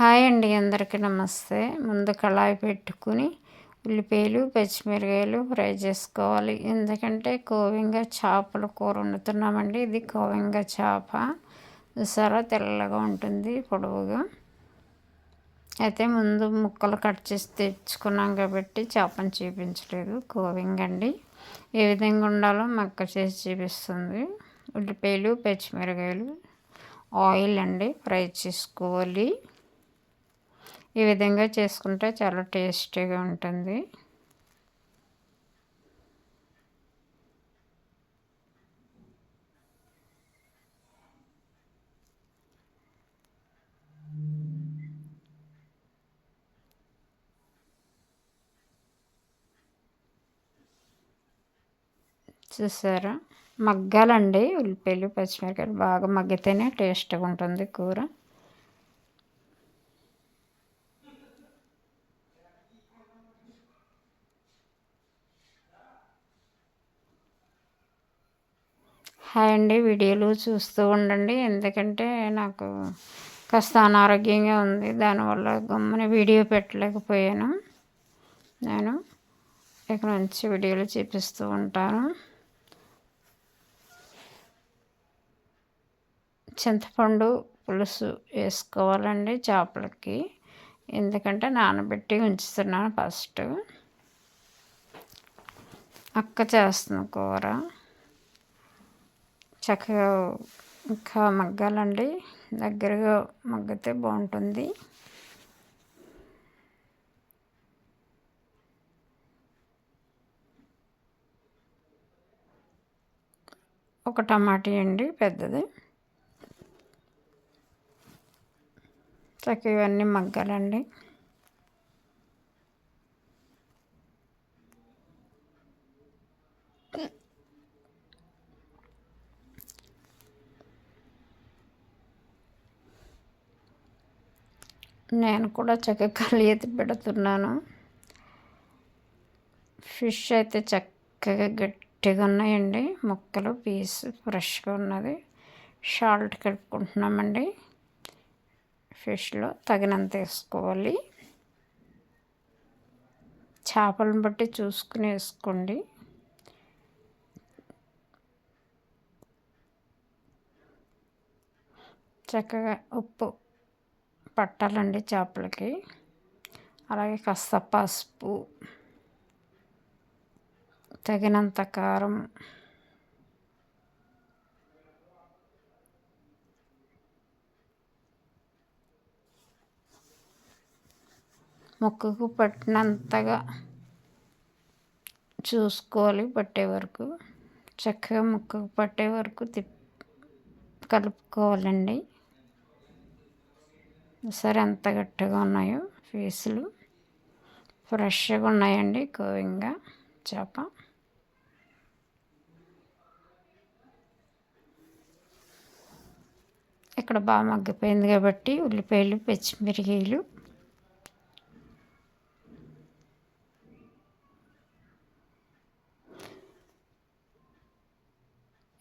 Hi అండి అందరికీ నమస్తే. ముందు కళాయి పెట్టుకుని ఉల్లిపాయలు పచ్చిమిరకాయలు ఫ్రై చేసుకోవాలి. ఎందుకంటే కోవింగా చేపల కూర వండుతున్నామండి. ఇది కోవింగా చేప. చూసారా? తెల్లగా ఉంటుంది పొడవుగా. అయితే ముందు ముక్కలు కట్ చేసి తెచ్చుకున్నాం కాబట్టి చేపను చూపించలేదు. కోవింగ్ అండి. ఏ విధంగా ఉండాలో మక్క చేసి చూపిస్తుంది. ఉల్లిపాయలు పచ్చిమిరకాయలు ఆయిల్ అండి. ఫ్రై చేసుకోవాలి. ఈ విధంగా చేసుకుంటే చాలా టేస్టీగా ఉంటుంది. చూసారా? మగ్గాలండి. ఉల్లిపాయలు పచ్చిమిరకాయలు బాగా మగ్గితేనే టేస్ట్గా ఉంటుంది కూర. హాయ్ అండి. వీడియోలు చూస్తూ ఉండండి. ఎందుకంటే నాకు కాస్త అనారోగ్యంగా ఉంది. దానివల్ల గమ్మని వీడియో పెట్టలేకపోయాను. నేను ఇక్కడ నుంచి వీడియోలు చూపిస్తూ ఉంటాను. చింతపండు పులుసు వేసుకోవాలండి చేపలకి. ఎందుకంటే నానబెట్టి ఉంచుతున్నాను ఫస్ట్. అక్క చేస్తున్న కూర. చక్కగా ఇంకా మగ్గాలండి. దగ్గరగా మగ్గితే బాగుంటుంది. ఒక టమాటా అండి పెద్దది. చక్కగా ఇవన్నీ మగ్గాలండి. నేను కూడా చక్కగా కలియతి పెడుతున్నాను. ఫిష్ అయితే చక్కగా గట్టిగా ఉన్నాయండి. ముక్కలు పీస్ ఫ్రెష్గా ఉన్నది. షాల్ట్ కలుపుకుంటున్నామండి ఫిష్లో తగినంత వేసుకోవాలి. చేపలను బట్టి చూసుకుని వేసుకోండి. చక్కగా ఉప్పు పట్టాలండి చేపలకి. అలాగే కాస్త పసుపు. తగినంత కారం. ముక్కకు పట్టినంతగా చూసుకోవాలి పట్టే వరకు. చక్కగా ముక్కకు పట్టే వరకు తిప్ కలుపుకోవాలండి. సరే ఎంత గట్టిగా ఉన్నాయో పీసులు ఫ్రెష్గా ఉన్నాయండి కోవింగా చేప. ఇక్కడ బాగా మగ్గిపోయింది కాబట్టి ఉల్లిపాయలు పచ్చిమిరకాయలు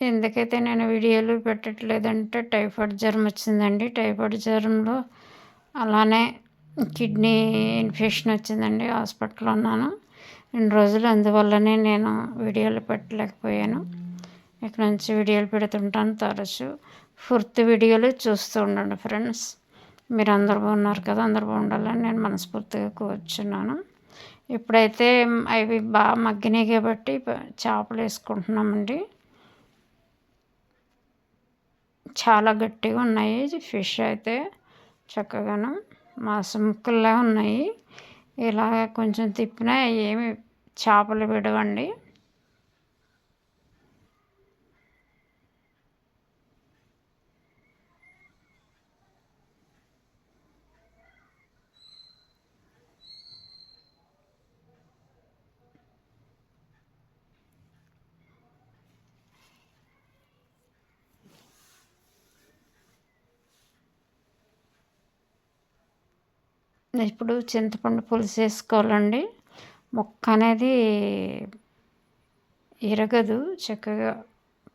ఎందుకైతే నేను వీడియోలు పెట్టట్లేదంటే టైఫాయిడ్ జ్వరం వచ్చిందండి. టైఫాయిడ్ జ్వరంలో అలానే కిడ్నీ ఇన్ఫెక్షన్ వచ్చిందండి హాస్పిటల్లో ఉన్నాను. రెండు రోజులు అందువల్లనే నేను వీడియోలు పెట్టలేకపోయాను. ఇక్కడ నుంచి వీడియోలు పెడుతుంటాను తరచు. ఫుర్త్ వీడియోలు చూస్తూ ఉండండి ఫ్రెండ్స్. మీరు అందరు బాగున్నారు కదా అందరు బాగుండాలని నేను మనస్ఫూర్తిగా కూర్చున్నాను. ఇప్పుడైతే అవి బాగా మగ్గినాయి కాబట్టి చేపలు వేసుకుంటున్నామండి. చాలా గట్టిగా ఉన్నాయి ఫిష్ అయితే. చక్కగాను మా ముక్కల్లా ఉన్నాయి. ఇలా కొంచెం తిప్పినా ఏమి చేపలు విడవండి. ఇప్పుడు చింతపండు పులుసు వేసుకోవాలండి ముక్క అనేది ఇరగదు చక్కగా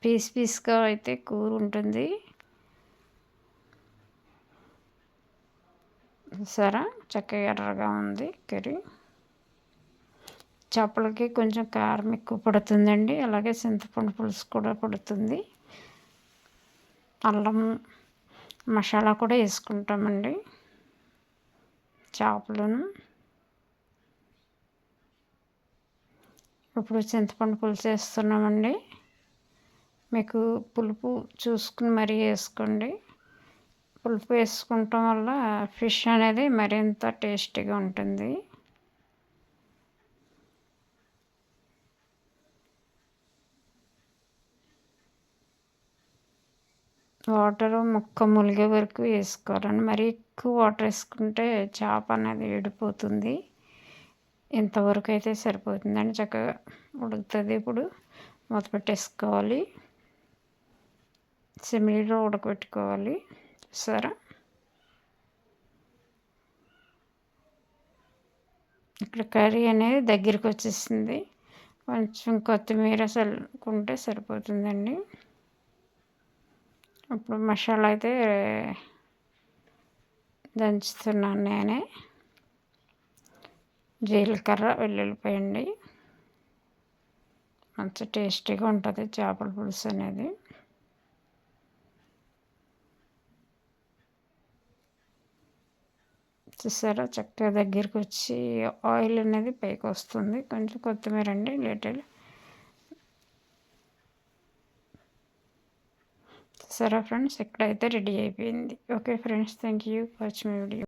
పీస్ పీస్గా అయితే కూర ఉంటుంది. సరే చక్కగా ఎర్రగా ఉంది కర్రీ. చేపలకి కొంచెం కారం ఎక్కువ పడుతుందండి. అలాగే చింతపండు పులుసు కూడా పడుతుంది. అల్లం మసాలా కూడా వేసుకుంటామండి. చేపలను. ఇప్పుడు చింతపండు పులుసు వేస్తున్నామండి మీకు పులుపు చూసుకుని మరీ వేసుకోండి. పులుపు వేసుకుంటాం వల్ల ఫిష్ అనేది మరింత టేస్టీగా ఉంటుంది. వాటర్ ముక్క ములిగే వరకు వేసుకోవాలండి. మరీ ఎక్కువ వాటర్ వేసుకుంటే చేప అనేది ఏడిపోతుంది ఇంతవరకు అయితే సరిపోతుందండి. చక్కగా ఉడుకుతుంది. ఇప్పుడు మూత పెట్టేసుకోవాలి. సిమిలీలో ఉడకబెట్టుకోవాలి. సరే ఇక్కడ కర్రీ అనేది దగ్గరికి వచ్చేసింది. కొంచెం కొత్తిమీర చల్లుకుంటే సరిపోతుందండి. ఇప్పుడు మసాలా అయితే దంచుతున్నాను నేనే. జీలకర్ర వెల్లుల్లిపోయండి. మంచి టేస్టీగా ఉంటుంది చేపల పులుసు అనేది. చూసారా? చక్కగా దగ్గరికి వచ్చి ఆయిల్ అనేది పైకి వస్తుంది కొంచెం కొత్తిమీర అండి లిటిల్ సరే ఫ్రెండ్స్ ఇక్కడైతే రెడీ అయిపోయింది. Okay friends thank you watch my video.